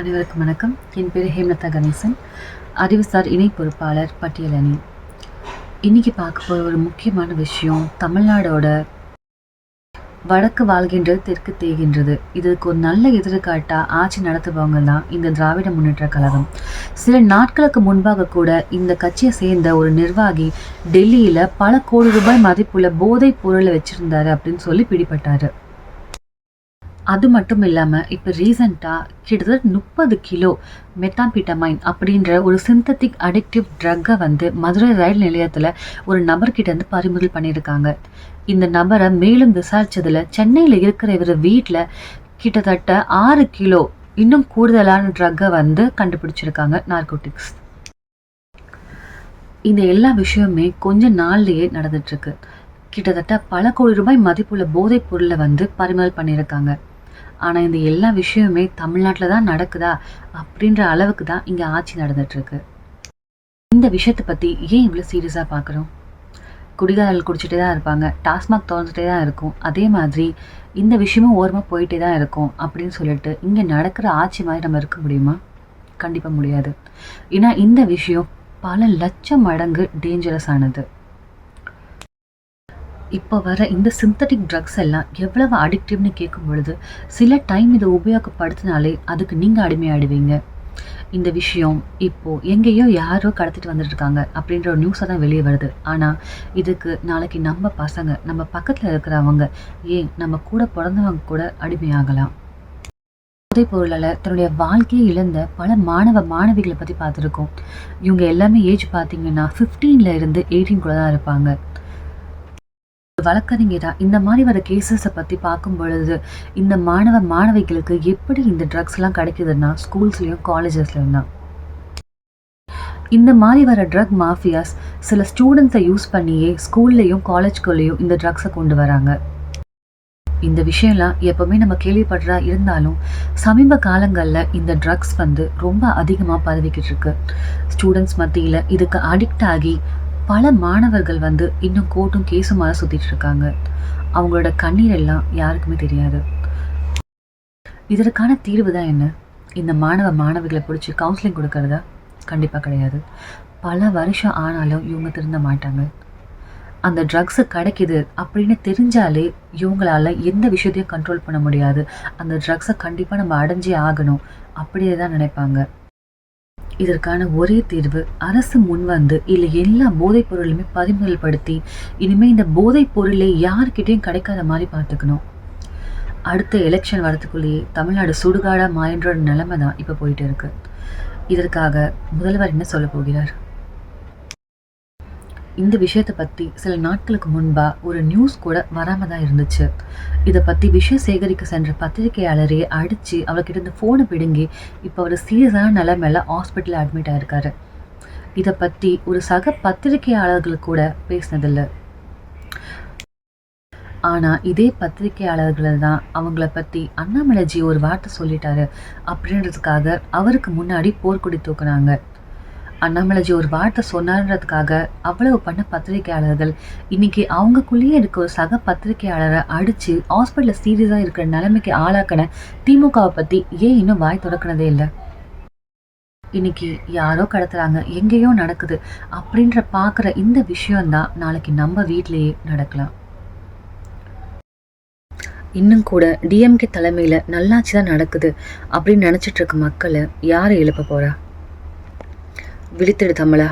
அனைவருக்கும் வணக்கம். என் பேர் ஹேமலதா கணேசன். அறிவுசார் இணை பொறுப்பாளர் பட்டியலணி இன்னைக்கு பார்க்க போகிற ஒரு முக்கியமான விஷயம் தமிழ்நாடோட வடக்கு வாழ்கின்றது தெற்கு தேய்கின்றது. இதுக்கு ஒரு நல்ல எதிர்காட்டா ஆட்சி நடத்துபவங்க தான் இந்த திராவிட முன்னேற்ற கழகம். சில நாட்களுக்கு முன்பாக கூட இந்த கட்சியை சேர்ந்த ஒரு நிர்வாகி டெல்லியில் பல கோடி ரூபாய் மதிப்புள்ள போதைப் பொருளை வச்சிருந்தாரு அப்படின்னு சொல்லி பிடிபட்டார். அது மட்டும் இல்லாமல் இப்போ ரீசண்டாக கிட்டத்தட்ட முப்பது கிலோ மெத்தாம்பிட்டமைன் அப்படின்ற ஒரு சிந்தட்டிக் அடிக்டிவ் ட்ரக்கை வந்து மதுரை ரயில் நிலையத்தில் ஒரு நபர்கிட்ட இருந்து பறிமுதல் பண்ணியிருக்காங்க இந்த நபரை மேலும் விசாரித்ததில் சென்னையில் இருக்கிற இவர் வீட்டில் கிட்டத்தட்ட ஆறு கிலோ இன்னும் கூடுதலான ட்ரக்கை வந்து கண்டுபிடிச்சிருக்காங்க நார்கோட்டிக்ஸ் இந்த எல்லா விஷயமுமே கொஞ்ச நாள்லேயே நடந்துட்டுருக்கு கிட்டத்தட்ட பல கோடி ரூபாய் மதிப்புள்ள போதைப் பொருளை வந்து பறிமுதல் பண்ணியிருக்காங்க ஆனால் இந்த எல்லா விஷயமுமே தமிழ்நாட்டில் தான் நடக்குதா அப்படின்ற அளவுக்கு தான் இங்கே ஆட்சி நடந்துட்டுருக்கு. இந்த விஷயத்தை பற்றி ஏன் இவ்வளோ சீரியஸாக பார்க்குறோம் குடிகாரர்கள் குடிச்சிட்டே தான் இருப்பாங்க. டாஸ்மாக் திறந்துட்டே தான் இருக்கும். அதே மாதிரி இந்த விஷயமும் ஓரமாக போயிட்டே தான் இருக்கும் அப்படின்னு சொல்லிட்டு இங்கே நடக்கிற ஆட்சி மாதிரி நம்ம இருக்க முடியுமா? கண்டிப்பாக முடியாது. ஏன்னா இந்த விஷயம் பல லட்சம் மடங்கு டேஞ்சரஸ் ஆனது. இப்போ வர இந்த சிந்தட்டிக் ட்ரக்ஸ் எல்லாம் எவ்வளவு அடிக்டிவ்னு கேட்கும் பொழுது சில டைம் இதை உபயோகப்படுத்தினாலே அதுக்கு நீங்கள் அடிமையாடுவீங்க இந்த விஷயம் இப்போ எங்கேயோ யாரோ கடத்திட்டு வந்துட்டுருக்காங்க அப்படின்ற ஒரு நியூஸாக தான் வெளியே வருது. ஆனால் இதுக்கு நாளைக்கு நம்ம பசங்க நம்ம பக்கத்தில் இருக்கிறவங்க ஏன் நம்ம கூட பிறந்தவங்க கூட அடிமையாகலாம்? போதைப் பொருளால் தன்னுடைய வாழ்க்கையை இழந்த பல மாணவ மாணவிகளை பற்றி பார்த்துருக்கோம். இவங்க எல்லாமே ஏஜ் பார்த்தீங்கன்னா ஃபிஃப்டீனில் இருந்து எயிட்டீன் கூட தான் இருப்பாங்க. வழக்கறிஞரா? இந்த மாதிரி வர கேசஸை பற்றி பார்க்கும் பொழுது இந்த மாணவ மாணவிகளுக்கு எப்படி இந்த ட்ரக்ஸ்லாம் கிடைக்குதுன்னா ஸ்கூல்ஸ்லேயும் காலேஜஸ்லையும் தான். இந்த மாதிரி வர ட்ரக் மாஃபியாஸ் சில ஸ்டூடெண்ட்ஸை யூஸ் பண்ணியே ஸ்கூல்லையும் காலேஜ்குள்ளேயும் இந்த ட்ரக்ஸை கொண்டு வராங்க. இந்த விஷயம்லாம் எப்போவுமே நம்ம கேள்விப்படுறா இருந்தாலும் சமீப காலங்களில் இந்த ட்ரக்ஸ் வந்து ரொம்ப அதிகமாக பரவிக்கிட்டு இருக்கு. ஸ்டூடெண்ட்ஸ் மத்தியில் இதுக்கு அடிக்ட் ஆகி பல மாணவர்கள் வந்து இன்னும் கோர்ட்டும் கேஸுமாக சுற்றிட்டு இருக்காங்க. அவங்களோட கண்ணீர் எல்லாம் யாருக்குமே தெரியாது. இதற்கான தீர்வு தான் என்ன? இந்த மாணவ மாணவிகளை பிடிச்சி கவுன்சிலிங் கொடுக்கறதா? கண்டிப்பாக கிடையாது. பல வருஷம் ஆனாலும் இவங்க திருந்த மாட்டாங்க. அந்த ட்ரக்ஸு கிடைக்குது அப்படின்னு தெரிஞ்சாலே இவங்களால எந்த விஷயத்தையும் கண்ட்ரோல் பண்ண முடியாது. அந்த ட்ரக்ஸை கண்டிப்பாக நம்ம அடைஞ்சே ஆகணும். அப்படியே தான் நினைப்பாங்க. இதற்கான ஒரே தீர்வு அரசு முன்வந்து இல்லை எல்லா போதைப் பொருளுமே பறிமுதல் படுத்தி இனிமேல் இந்த போதைப் பொருளை யார்கிட்டையும் கிடைக்காத மாதிரி பார்த்துக்கணும். அடுத்த எலெக்ஷன் வரத்துக்குள்ளேயே தமிழ்நாடு சுடுகாடாக மாறின்ற நிலைமை தான் இப்போ போயிட்டு இருக்கு. இதற்காக முதல்வர் என்ன சொல்ல போகிறார்? இந்த விஷயத்தை பற்றி சில நாட்களுக்கு முன்பாக ஒரு நியூஸ் கூட வராமல் தான் இருந்துச்சு. இதை பற்றி விஷயம் சேகரிக்க சென்ற பத்திரிகையாளரே அடித்து அவர்கிட்ட இருந்து ஃபோனை பிடுங்கி இப்போ அவர் சீரியஸான நிலைமையில ஹாஸ்பிட்டலில் அட்மிட் ஆயிருக்காரு. இதை பற்றி ஒரு சக பத்திரிகையாளர்கள் கூட பேசினதில்லை. ஆனால் இதே பத்திரிகையாளர்கள் தான் அவங்கள பற்றி அண்ணாமலைஜி ஒரு வார்த்தை சொல்லிட்டாரு அப்படின்றதுக்காக அவருக்கு முன்னாடி போர்க்கொடி தூக்குனாங்க. அண்ணாமலைஜி ஒரு வார்த்தை சொன்னார்ன்றதுக்காக அவ்வளவு பண்ண பத்திரிகையாளர்கள் இன்னைக்கு அவங்களுக்குள்ளேயே இருக்க ஒரு சக பத்திரிகையாளரை அடித்து ஹாஸ்பிட்டலில் சீரியஸாக இருக்கிற நிலைமைக்கு ஆளாக்கின திமுகவை பற்றி ஏன் இன்னும் வாய் தொடக்கினதே இல்லை? இன்னைக்கு யாரோ கடத்துறாங்க எங்கேயோ நடக்குது அப்படின்ற பார்க்குற இந்த விஷயம்தான் நாளைக்கு நம்ம வீட்லேயே நடக்கலாம். இன்னும் கூட டிஎம்கே தலைமையில் நல்லாட்சி தான் நடக்குது அப்படின்னு நினச்சிட்டு இருக்க மக்களை யார் எழுப்ப போகிறா விழித்தெடு தமிழா.